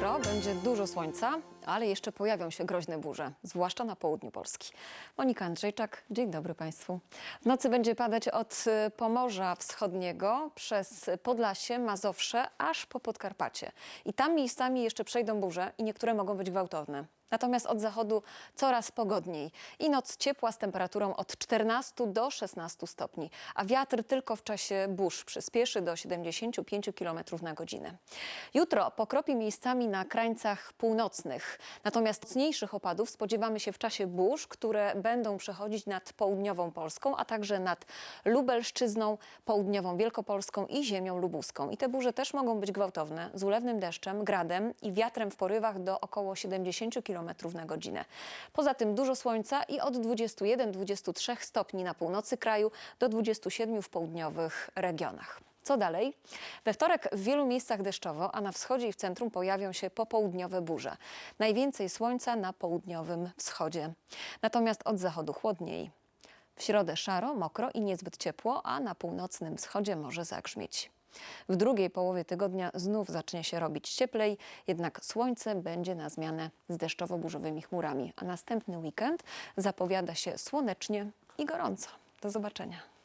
Jutro będzie dużo słońca, ale jeszcze pojawią się groźne burze, zwłaszcza na południu Polski. Monika Andrzejczak, dzień dobry Państwu. W nocy będzie padać od y, Pomorza Wschodniego przez Podlasie, Mazowsze, aż po Podkarpacie. I tam miejscami jeszcze przejdą burze i niektóre mogą być gwałtowne. Natomiast od zachodu coraz pogodniej i noc ciepła z temperaturą od 14 do 16 stopni, a wiatr tylko w czasie burz przyspieszy do 75 km na godzinę. Jutro pokropi miejscami na krańcach północnych, natomiast mocniejszych opadów spodziewamy się w czasie burz, które będą przechodzić nad południową Polską, a także nad Lubelszczyzną, południową Wielkopolską i ziemią lubuską. I te burze też mogą być gwałtowne, z ulewnym deszczem, gradem i wiatrem w porywach do około 70 km na godzinę. Poza tym dużo słońca i od 21-23 stopni na północy kraju do 27 w południowych regionach. Co dalej? We wtorek w wielu miejscach deszczowo, a na wschodzie i w centrum pojawią się popołudniowe burze. Najwięcej słońca na południowym wschodzie. Natomiast od zachodu chłodniej. W środę szaro, mokro i niezbyt ciepło, a na północnym wschodzie może zagrzmieć. W drugiej połowie tygodnia znów zacznie się robić cieplej, jednak słońce będzie na zmianę z deszczowo-burzowymi chmurami, a następny weekend zapowiada się słonecznie i gorąco. Do zobaczenia.